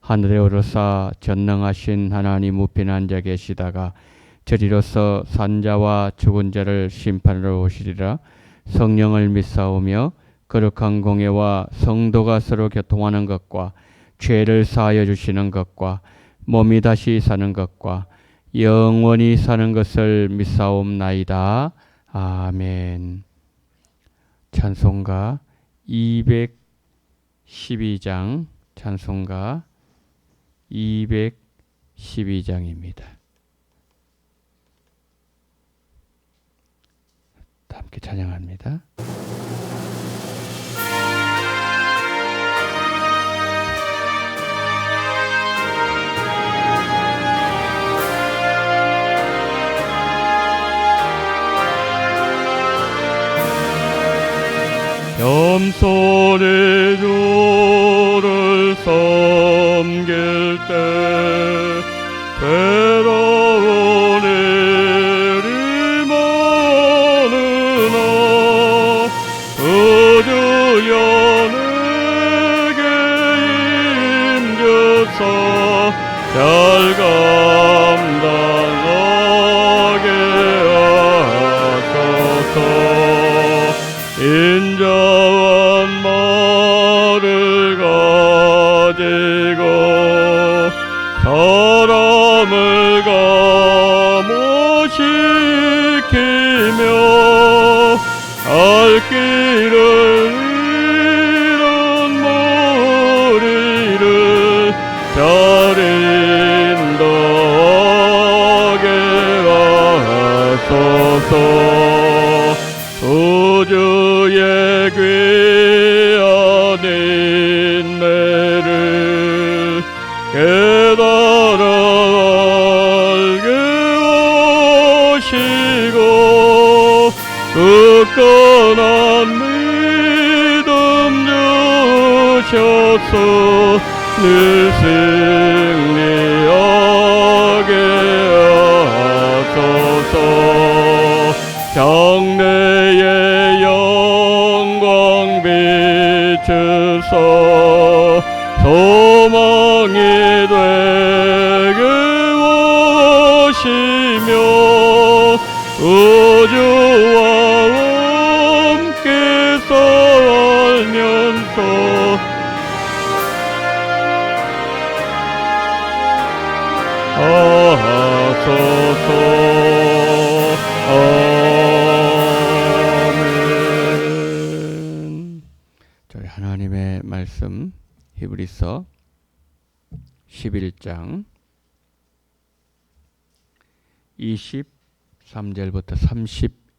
하늘에 오르사 전능하신 하나님 우편에 앉아 계시다가 저리로서 산자와 죽은 자를 심판하러 오시리라 성령을 믿사오며 거룩한 공예와 성도가 서로 교통하는 것과 죄를 사하여 주시는 것과 몸이 다시 사는 것과 영원히 사는 것을 믿사옵나이다. 아멘. 찬송가 212장 찬송가 212장입니다. 함께 찬양합니다. 겸손히 주를 섬길 때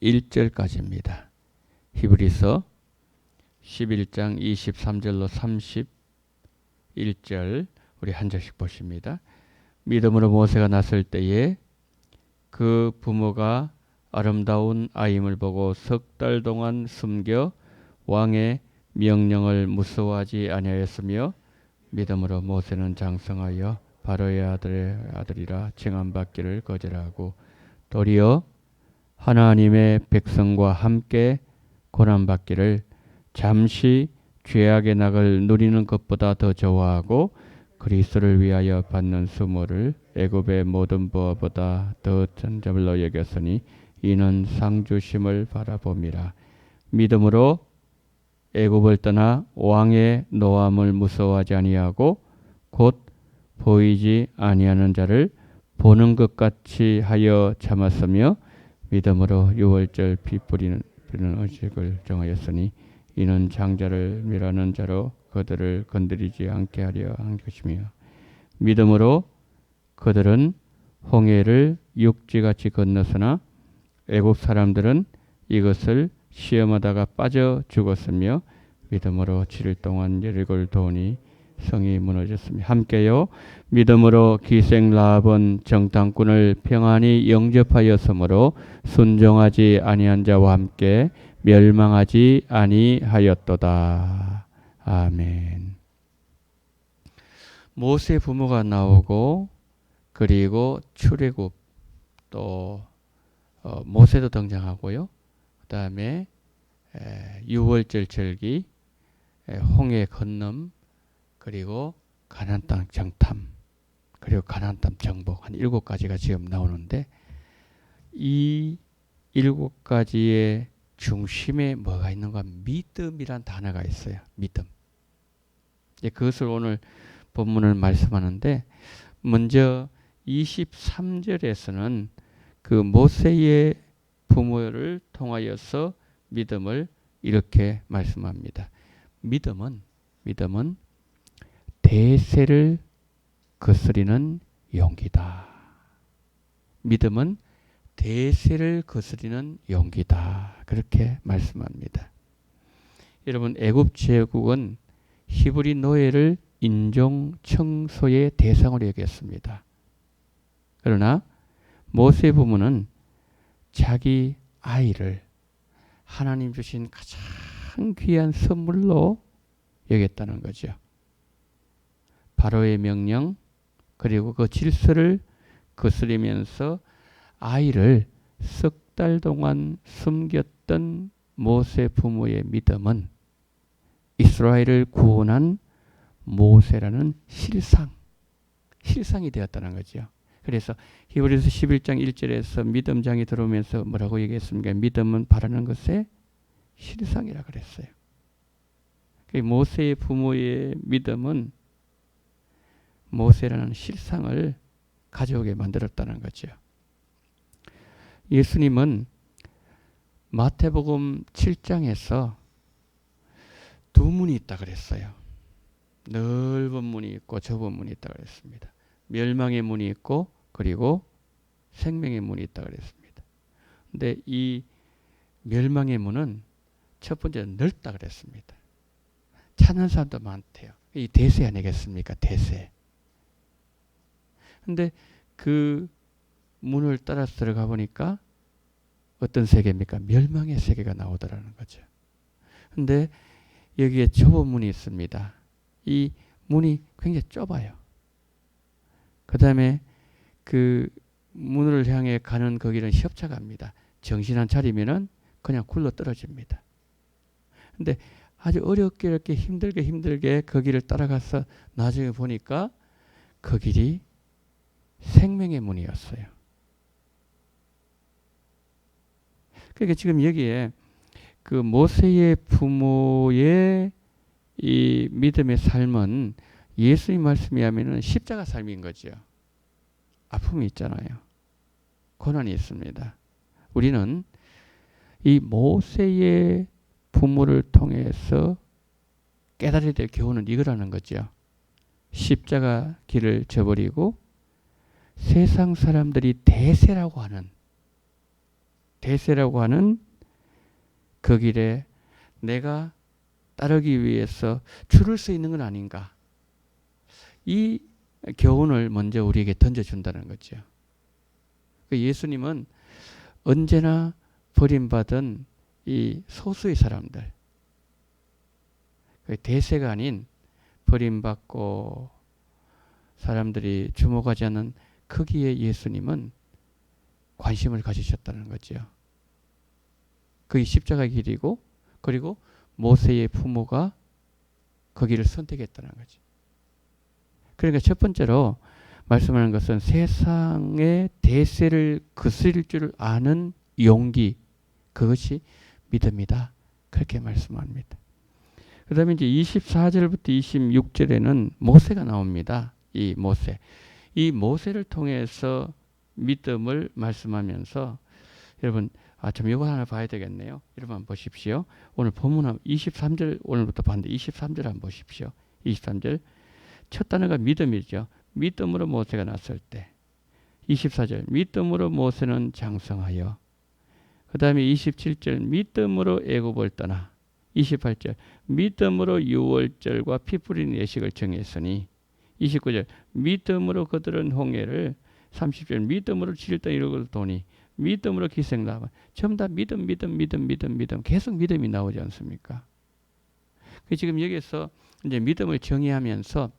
31절까지입니다. 히브리서 11장 23절로 31절 우리 한 절씩 보십니다. 믿음으로 모세가 났을 때에 그 부모가 아름다운 아임을 보고 석 달 동안 숨겨 왕의 명령을 무서워하지 아니하였으며 믿음으로 모세는 장성하여 바로의 아들의 아들이라 칭함받기를 거절하고 도리어 하나님의 백성과 함께 고난받기를 잠시 죄악의 낙을 누리는 것보다 더 좋아하고 그리스도를 위하여 받는 수모를 애굽의 모든 부하보다 더 천점으로 여겼으니 이는 상주심을 바라봅니다. 믿음으로 애굽을 떠나 왕의 노함을 무서워하지 아니하고 곧 보이지 아니하는 자를 보는 것 같이 하여 참았으며 믿음으로 유월절 피 뿌리는 뿌리는 의식을 정하였으니 이는 장자를 멸하는 자로 그들을 건드리지 않게 하려 한 것이며 믿음으로 그들은 홍해를 육지같이 건너서나 애국 사람들은 이것을 시험하다가 빠져 죽었으며 믿음으로 7일 동안 예리골 도니 성이 무너졌습니다. 함께요. 믿음으로 기생 라합은 정탐꾼을 평안히 영접하였으므로 순종하지 아니한 자와 함께 멸망하지 아니하였도다. 아멘. 모세 부모가 나오고 그리고 출애굽 또 어, 모세도 등장하고요. 그다음에 에, 유월절 절기, 에, 홍해 건너 그리고 가나안 땅 정탐 그리고 가나안 땅 정복 한 일곱 가지가 지금 나오는데 이 일곱 가지의 중심에 뭐가 있는가 믿음이란 단어가 있어요. 믿음. 예, 그것을 오늘 본문을 말씀하는데 먼저 23절에서는 그 모세의 부모를 통하여서 믿음을 이렇게 말씀합니다. 믿음은 믿음은 대세를 거스리는 용기다. 믿음은 대세를 거스리는 용기다. 그렇게 말씀합니다. 여러분 애굽 제국은 히브리 노예를 인종 청소의 대상으로 여겼습니다. 그러나 모세 부모는 자기 아이를 하나님 주신 가장 귀한 선물로 여겼다는 거죠. 바로의 명령 그리고 그 질서를 거스리면서 아이를 석 달 동안 숨겼던 모세 부모의 믿음은 이스라엘을 구원한 모세라는 실상, 실상이 되었다는 거죠. 그래서 히브리서 11장 1절에서 믿음장이 들어오면서 뭐라고 얘기했습니까? 믿음은 바라는 것의 실상이라 그랬어요. 그 모세의 부모의 믿음은 모세라는 실상을 가져오게 만들었다는 거죠. 예수님은 마태복음 7장에서 두 문이 있다 그랬어요. 넓은 문이 있고 좁은 문이 있다 그랬습니다. 멸망의 문이 있고 그리고 생명의 문이 있다 그랬습니다. 근데 이 멸망의 문은 첫 번째 넓다 그랬습니다. 찾는 사람도 많대요. 이 대세 아니겠습니까? 대세. 근데 그 문을 따라서 들어가 보니까 어떤 세계입니까? 멸망의 세계가 나오더라는 거죠. 근데 여기에 좁은 문이 있습니다. 이 문이 굉장히 좁아요. 그 다음에 그 문을 향해 가는 거기는 협착합니다. 정신 안 차리면은 그냥 굴러 떨어집니다. 근데 아주 어렵게 이렇게 힘들게 힘들게 그 길을 따라가서 나중에 보니까 그 길이 생명의 문이었어요. 그러니까 지금 여기에 그 모세의 부모의 이 믿음의 삶은 예수님 말씀에 하면은 십자가 삶인 거죠. 아픔이 있잖아요. 고난이 있습니다. 우리는 이 모세의 부모를 통해서 깨달아야 될 교훈은 이거라는 거죠. 십자가 길을 저버리고 세상 사람들이 대세라고 하는 대세라고 하는 그 길에 내가 따르기 위해서 줄을 서 있는 건 아닌가. 이 교훈을 먼저 우리에게 던져준다는 거죠. 그 예수님은 언제나 버림받은 이 소수의 사람들, 그 대세가 아닌 버림받고 사람들이 주목하지 않는 크기의 예수님은 관심을 가지셨다는 거죠. 그게 십자가 길이고 그리고 모세의 부모가 거기를 선택했다는 거죠. 그러니까 첫 번째로 말씀하는 것은 세상의 대세를 거스릴 줄 아는 용기 그것이 믿음이다. 그렇게 말씀합니다. 그 다음에 이제 24절부터 26절에는 모세가 나옵니다. 이 모세. 이 모세를 통해서 믿음을 말씀하면서 여러분 아, 참 이거 하나 봐야 되겠네요. 여러분 보십시오. 오늘 본문 23절 오늘부터 봤는데 23절 한번 보십시오. 23절 첫 단어가 믿음이죠. 믿음으로 모세가 났을 때 24절 믿음으로 모세는 장성하여 그 다음에 27절 믿음으로 애굽을 떠나 28절 믿음으로 유월절과 피 뿌리는 예식을 정했으니 29절. 믿음으로 그들은 홍해를 30절. 믿음으로 칠던 이루고 도니 믿음으로 기생 나와 전부 다 믿음 믿음 믿음 믿음 믿음. 계속 믿음이 나오지 않습니까? 그 지금 여기서 이제 믿음을 정의하면서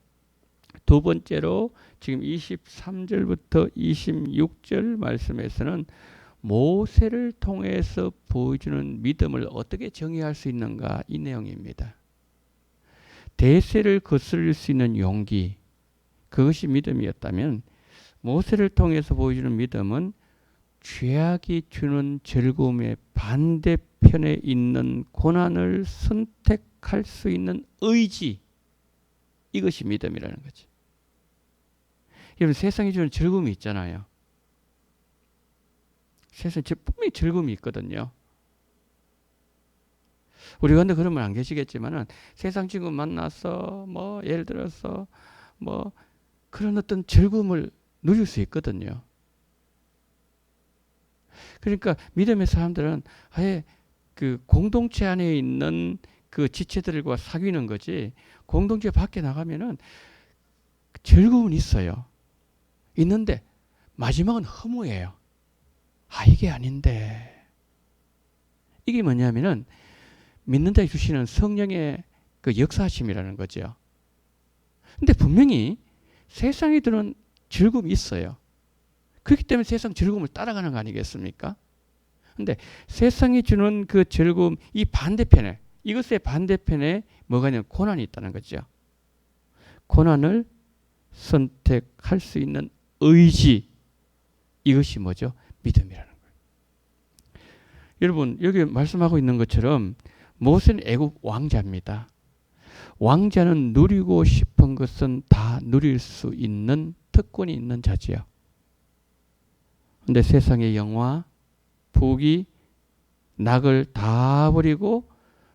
두 번째로 지금 23절부터 26절 말씀에서는 모세를 통해서 보여주는 믿음을 어떻게 정의할 수 있는가? 이 내용입니다. 대세를 거스를 수 있는 용기 그것이 믿음이었다면 모세를 통해서 보여주는 믿음은 죄악이 주는 즐거움의 반대편에 있는 고난을 선택할 수 있는 의지 이것이 믿음이라는 거지. 여러분 세상이 주는 즐거움이 있잖아요. 세상에 분명히 즐거움이 있거든요. 우리 근데 그러면 안 계시겠지만은 세상 친구 만나서 뭐 예를 들어서 뭐 그런 어떤 즐거움을 누릴 수 있거든요. 그러니까 믿음의 사람들은 아예 그 공동체 안에 있는 그 지체들과 사귀는 거지 공동체 밖에 나가면은 즐거움은 있어요. 있는데 마지막은 허무해요. 아 이게 아닌데 이게 뭐냐면은 믿는 자에 주시는 성령의 그 역사심이라는 거죠. 근데 분명히 세상에 드는 즐거움이 있어요. 그렇기 때문에 세상 즐거움을 따라가는 거 아니겠습니까? 근데 세상이 주는 그 즐거움 이 반대편에 이것의 반대편에 뭐가 있냐면 고난이 있다는 거죠. 고난을 선택할 수 있는 의지 이것이 뭐죠? 믿음이라는 거예요. 여러분 여기 말씀하고 있는 것처럼 모세는 애국 왕자입니다. 왕자는 누리고 싶은 것은 다 누릴 수 있는 특권이 있는 자지요. 근데 세상의 영화, 부귀, 낙을 다 버리고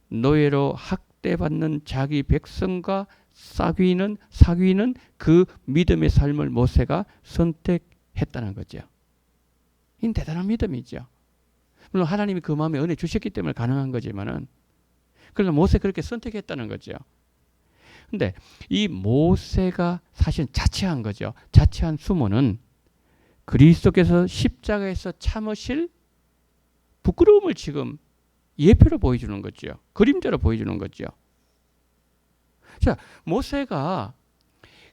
노예로 학대받는 자기 백성과 사귀는 사귀는 그 믿음의 삶을 모세가 선택했다는 거죠. 이 대단한 믿음이죠. 물론 하나님이 그 마음에 은혜 주셨기 때문에 가능한 거지만은 그러나 모세 그렇게 선택했다는 거죠. 근데 이 모세가 사실 자체한 거죠. 자체한 수모는 그리스도께서 십자가에서 참으실 부끄러움을 지금 예표로 보여주는 거죠. 그림자로 보여주는 거죠. 자, 모세가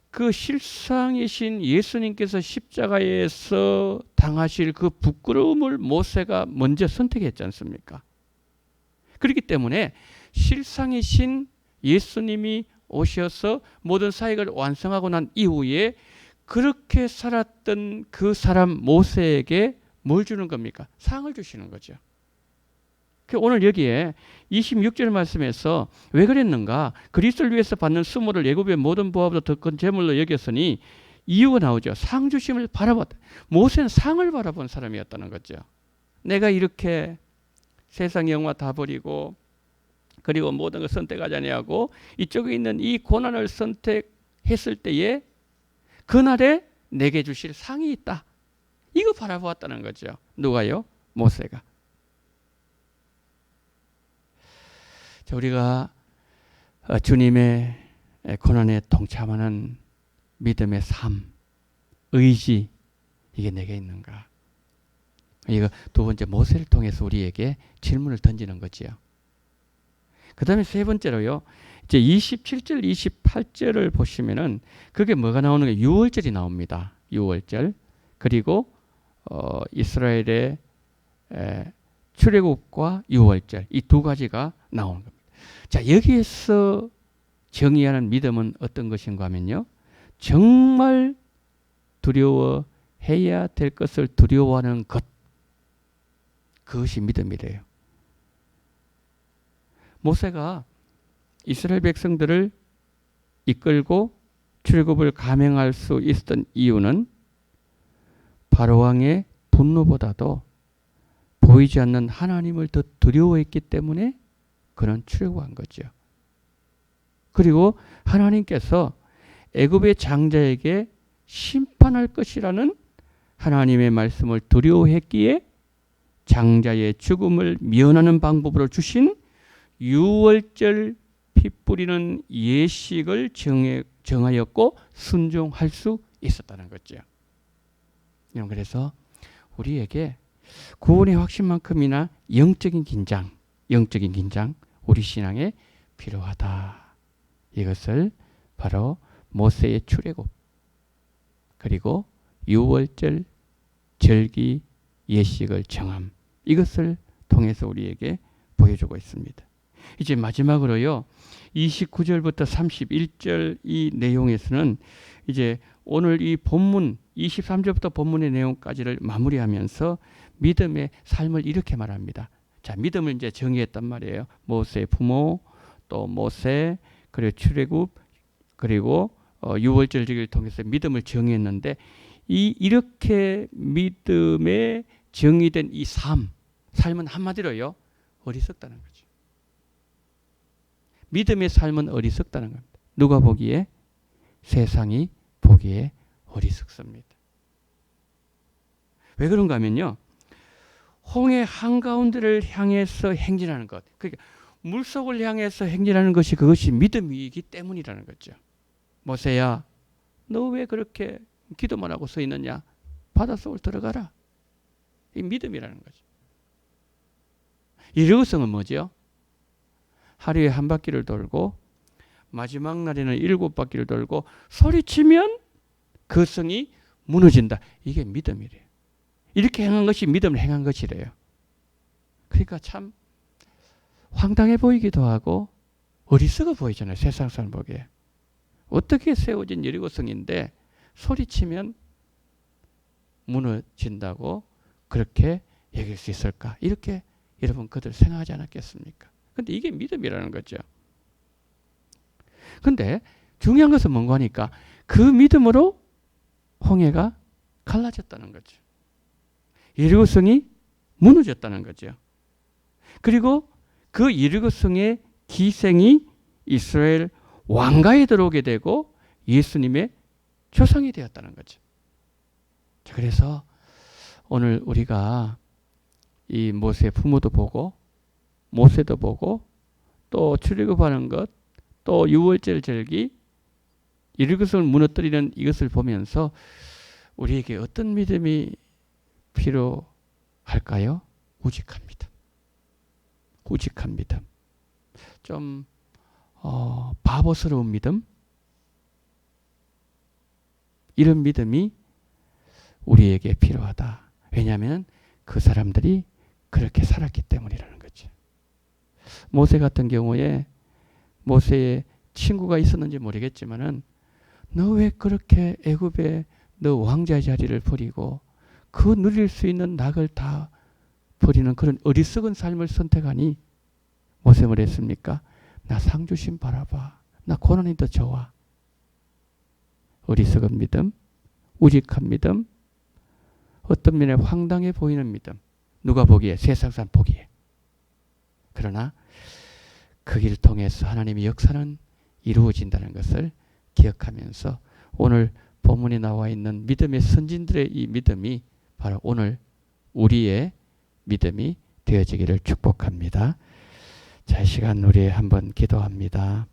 그 실상이신 예수님께서 십자가에서 당하실 그 부끄러움을 모세가 먼저 선택했지 않습니까? 그렇기 때문에 실상이신 예수님이 오셔서 모든 사역을 완성하고 난 이후에 그렇게 살았던 그 사람 모세에게 뭘 주는 겁니까? 상을 주시는 거죠. 그 오늘 여기에 26절 말씀에서 왜 그랬는가? 그리스도를 위해서 받는 수모를 예굽의 모든 부하보다 더 큰 재물로 여겼으니 이유가 나오죠. 상 주심을 바라봤다. 모세는 상을 바라본 사람이었다는 거죠. 내가 이렇게 세상 영화 다 버리고 그리고 모든 걸 선택하지 아니하고 이쪽에 있는 이 고난을 선택했을 때에 그날에 내게 주실 상이 있다. 이거 바라보았다는 거죠. 누가요? 모세가. 자, 우리가 어, 주님의 고난에 동참하는 믿음의 삶, 의지 이게 내게 있는가? 이거 두 번째 모세를 통해서 우리에게 질문을 던지는 거지요. 그 다음에 세 번째로요. 이제 27절, 28절을 보시면은 그게 뭐가 나오는 게 6월절이 나옵니다. 6월절. 그리고 어, 이스라엘의 에, 출애굽과 6월절 이 두 가지가 나오는 겁니다. 자, 여기에서 정의하는 믿음은 어떤 것인가 하면요. 정말 두려워해야 될 것을 두려워하는 것. 그것이 믿음이래요. 모세가 이스라엘 백성들을 이끌고 출굽을 감행할 수 있었던 이유는 바로 왕의 분노보다도 보이지 않는 하나님을 더 두려워했기 때문에 그런 출애굽한 거죠. 그리고 하나님께서 애굽의 장자에게 심판할 것이라는 하나님의 말씀을 두려워했기에 장자의 죽음을 면하는 방법으로 주신 유월절 피 뿌리는 예식을 정해, 정하였고 순종할 수 있었다는 거죠. 그래서 우리에게 구원의 확신만큼이나 영적인 긴장, 영적인 긴장, 우리 신앙에 필요하다. 이것을 바로 모세의 출애굽 그리고 유월절 절기 예식을 정함 이것을 통해서 우리에게 보여주고 있습니다. 이제 마지막으로요. 29절부터 31절 이 내용에서는 이제 오늘 이 본문 23절부터 본문의 내용까지를 마무리하면서 믿음의 삶을 이렇게 말합니다. 자, 믿음을 이제 정의했단 말이에요. 모세 부모, 또 모세, 그리고 출애굽, 그리고 어, 유월절기를 통해서 믿음을 정의했는데 이 이렇게 믿음에 정의된 이 삶, 삶은 한마디로요 어리석다는 거죠. 믿음의 삶은 어리석다는 겁니다. 누가 보기에 세상이 보기에 어리석습니다. 왜 그런가 하면요. 홍해 한가운데를 향해서 행진하는 것. 그러니까 물속을 향해서 행진하는 것이 그것이 믿음이기 때문이라는 거죠. 모세야, 너 왜 그렇게 기도만 하고 서 있느냐? 바닷속을 들어가라. 이 믿음이라는 거죠. 이르성은 뭐죠? 하루에 한 바퀴를 돌고 마지막 날에는 일곱 바퀴를 돌고 소리치면 그 성이 무너진다. 이게 믿음이래요. 이렇게 행한 것이 믿음을 행한 것이래요. 그러니까 참 황당해 보이기도 하고 어리석어 보이잖아요. 세상 사람 보기에. 어떻게 세워진 여리고성인데 소리치면 무너진다고 그렇게 얘기할 수 있을까? 이렇게 여러분 그들 생각하지 않았겠습니까? 근데 이게 믿음이라는 거죠. 근데 중요한 것은 뭔가 하니까 그 믿음으로 홍해가 갈라졌다는 거죠. 예리고성이 무너졌다는 거죠. 그리고 그 예리고성의 기생이 이스라엘 왕가에 들어오게 되고 예수님의 조상이 되었다는 거죠. 그래서 오늘 우리가 이 모세 부모도 보고 모세도 보고 또 출애굽하는 것, 또 유월절 절기 이것을 무너뜨리는 이것을 보면서 우리에게 어떤 믿음이 필요할까요? 우직한 믿음. 우직한 믿음. 좀 어, 바보스러운 믿음. 이런 믿음이 우리에게 필요하다. 왜냐하면 그 사람들이 그렇게 살았기 때문이라는. 모세 같은 경우에 모세의 친구가 있었는지 모르겠지만은 너 왜 그렇게 애굽에 너 왕자 자리를 버리고 그 누릴 수 있는 낙을 다 버리는 그런 어리석은 삶을 선택하니 모세 뭘 했습니까? 나 상주심 바라봐. 나 고난이 더 좋아. 어리석은 믿음, 우직한 믿음, 어떤 면에 황당해 보이는 믿음. 누가 보기에 세상산 보기에. 그러나 그 길을 통해서 하나님의 역사는 이루어진다는 것을 기억하면서 오늘 본문에 나와 있는 믿음의 선진들의 이 믿음이 바로 오늘 우리의 믿음이 되어지기를 축복합니다. 자, 이 시간 우리 한번 기도합니다.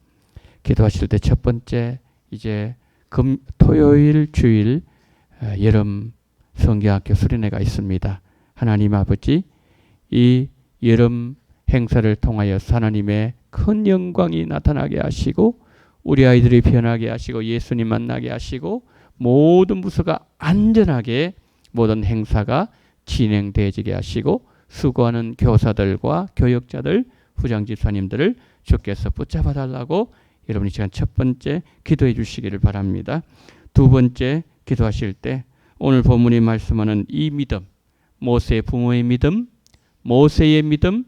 기도하실 때 첫 번째 이제 금 토요일 주일 어, 여름 성경학교 수련회가 있습니다. 하나님 아버지 이 여름 행사를 통하여 하나님의 큰 영광이 나타나게 하시고 우리 아이들이 변하게 하시고 예수님 만나게 하시고 모든 부서가 안전하게 모든 행사가 진행되어지게 하시고 수고하는 교사들과 교역자들 부장 집사님들을 주께서 붙잡아 달라고 여러분이 시간 첫 번째 기도해 주시기를 바랍니다. 두 번째 기도하실 때 오늘 본문이 말씀하는 이 믿음, 모세 부모의 믿음, 모세의 믿음,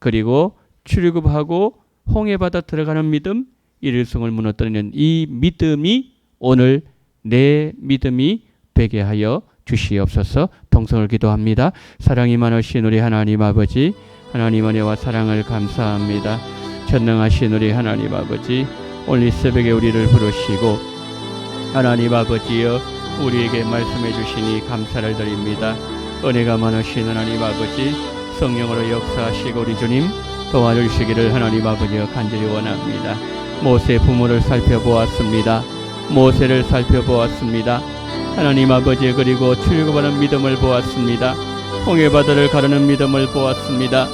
그리고 출애굽하고 홍해 바다 들어가는 믿음, 이일성을 무너뜨리는 이 믿음이 오늘 내 믿음이 되게 하여 주시옵소서 동성을 기도합니다. 사랑이 많으신 우리 하나님 아버지 하나님 은혜와 사랑을 감사합니다. 전능하신 우리 하나님 아버지 오늘 새벽에 우리를 부르시고 하나님 아버지여 우리에게 말씀해 주시니 감사를 드립니다. 은혜가 많으신 하나님 아버지 성령으로 역사하시고 우리 주님 도와주시기를 하나님 아버지여 간절히 원합니다. 모세 부모를 살펴보았습니다. 모세를 살펴보았습니다. 하나님 아버지 그리고 출애굽하는 믿음을 보았습니다. 홍해바다를 가르는 믿음을 보았습니다.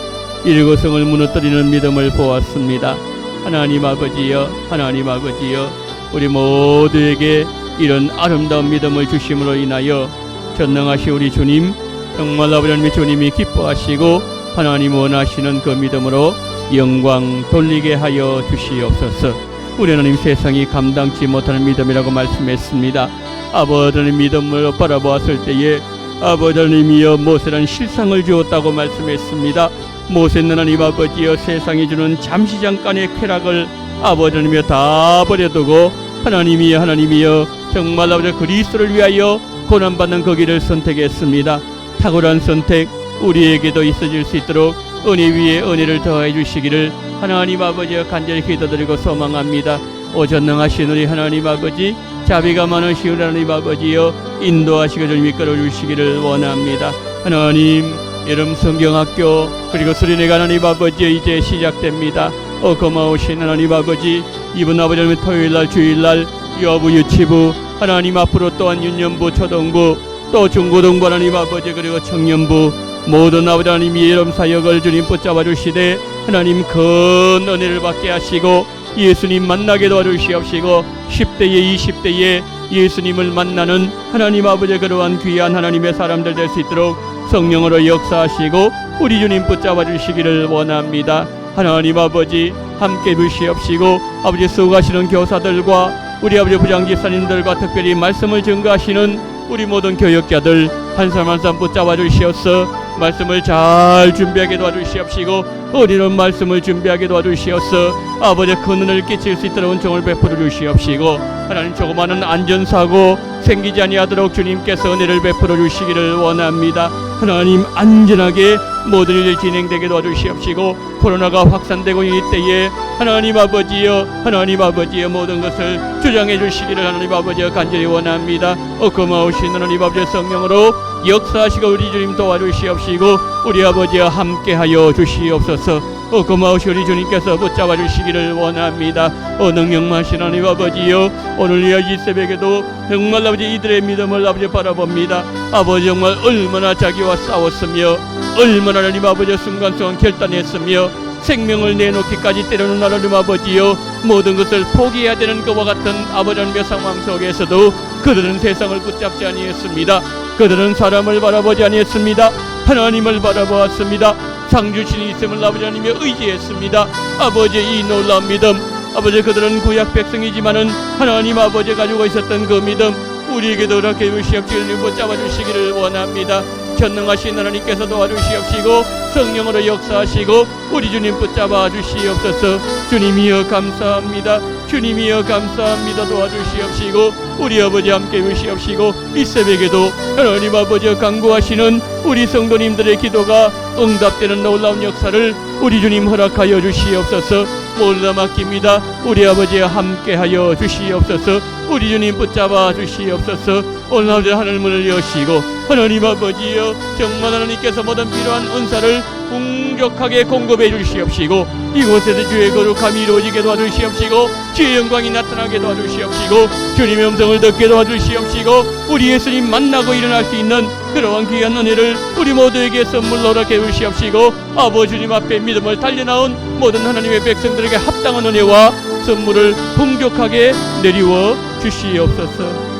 일거성을 무너뜨리는 믿음을 보았습니다. 하나님 아버지여 하나님 아버지여 우리 모두에게 이런 아름다운 믿음을 주심으로 인하여 전능하신 우리 주님 정말 아버지 하나님 주님이 기뻐하시고 하나님 원하시는 그 믿음으로 영광 돌리게 하여 주시옵소서. 우리 하나님 세상이 감당치 못하는 믿음이라고 말씀했습니다. 아버지 하나님 믿음을 바라보았을 때에 아버지 하나님이여 모세는 실상을 주었다고 말씀했습니다. 모세는 하나님 아버지여 세상이 주는 잠시 잠깐의 쾌락을 아버지 하나님이여 다 버려두고 하나님이여 하나님이여 정말 아버지 그리스도를 위하여 고난받는 그 길을 선택했습니다 탁월한 선택 우리에게도 있어질 수 있도록 은혜 위에 은혜를 더해 주시기를 하나님 아버지여 간절히 기도드리고 소망합니다 오 전능하신 우리 하나님 아버지 자비가 많으신 우리 하나님 아버지여 인도하시고 좀 이끌어 주시기를 원합니다 하나님 여름 성경학교 그리고 수련회가 하나님 아버지 이제 시작됩니다. 어 고마우신 하나님 아버지 이번 아버지 하나님 토요일날 주일날 유아부 유치부 하나님 앞으로 또한 유년부 초등부 또 중고등부 하나님 아버지 그리고 청년부 모든 아버지 하나님 이름 사역을 주님 붙잡아 주시되 하나님 큰 은혜를 받게 하시고 예수님 만나게 도와주시옵시고 10대에 20대에 예수님을 만나는 하나님 아버지 그러한 귀한 하나님의 사람들 될 수 있도록 성령으로 역사하시고 우리 주님 붙잡아 주시기를 원합니다. 하나님 아버지 함께 주시옵시고 아버지 수고하시는 교사들과 우리 아버지 부장집사님들과 특별히 말씀을 증거하시는 우리 모든 교역자들 한 사람 한 사람 붙잡아 주시옵서 말씀을 잘 준비하게 도와주시옵시고 어리는 말씀을 준비하게 도와주시옵서 아버지 큰 은을 끼칠 수 있도록 은총을 베풀어 주시옵시고 하나님 조그마한 안전사고 생기지 아니하도록 주님께서 은혜를 베풀어 주시기를 원합니다. 하나님 안전하게 모든 일이 진행되게 도와주시옵시고 코로나가 확산되고 있는 때에 하나님 아버지여 하나님 아버지여 모든 것을 주장해 주시기를 하나님 아버지여 간절히 원합니다. 어 고마우신 하나님 아버지의 성령으로 역사하시고 우리 주님 도와주시옵시고 우리 아버지와 함께하여 주시옵소서 어 고마우시 우리 주님께서 붙잡아 주시기를 원합니다. 어 능력마신 하나님 아버지여 오늘 이 새벽에도 정말 아버지 이들의 믿음을 아버지 바라봅니다. 아버지 정말 얼마나 자기와 싸웠으며 얼마나 하나님 아버지 순간순간 결단했으며 생명을 내놓기까지 때려는 하나님 아버지여 모든 것을 포기해야 되는 것과 같은 아버지 하나님의 상황 속에서도 그들은 세상을 붙잡지 아니했습니다. 그들은 사람을 바라보지 아니했습니다. 하나님을 바라보았습니다 상주신이 있음을 아버지 하나님에 의지했습니다. 아버지 이 놀라운 믿음 아버지 그들은 구약 백성이지만은 하나님 아버지 가지고 있었던 그 믿음 우리에게도 이렇게 주시옵시기를 붙잡아 주시기를 원합니다 전능하신 하나님께서 도와주시옵시고 성령으로 역사하시고 우리 주님 붙잡아 주시옵소서. 주님이여 감사합니다. 주님이여 감사합니다. 도와주시옵시고 우리 아버지 함께 주시옵시고 이 새벽에도 하나님 아버지여 강구하시는 우리 성도님들의 기도가 응답되는 놀라운 역사를 우리 주님 허락하여 주시옵소서. 몰라 맡깁니다. 우리 아버지와 함께하여 주시옵소서 우리 주님 붙잡아 주시옵소서. 아버지 하늘 문을 여시고 하나님 아버지여 정말 하나님께서 모든 필요한 은사를 풍족하게 공급해 주시옵시고 이곳에서 주의 거룩함이 이루어지게 도와주시옵시고 주의 영광이 나타나게 도와주시옵시고 주님의 음성을 듣게 도와주시옵시고 우리 예수님 만나고 일어날 수 있는 그러한 귀한 은혜를 우리 모두에게 선물로 허락해 주시옵시고 아버지 주님 앞에 믿음을 달려나온 모든 하나님의 백성들에게 합당한 은혜와 선물을 풍족하게 내리워 주시옵소서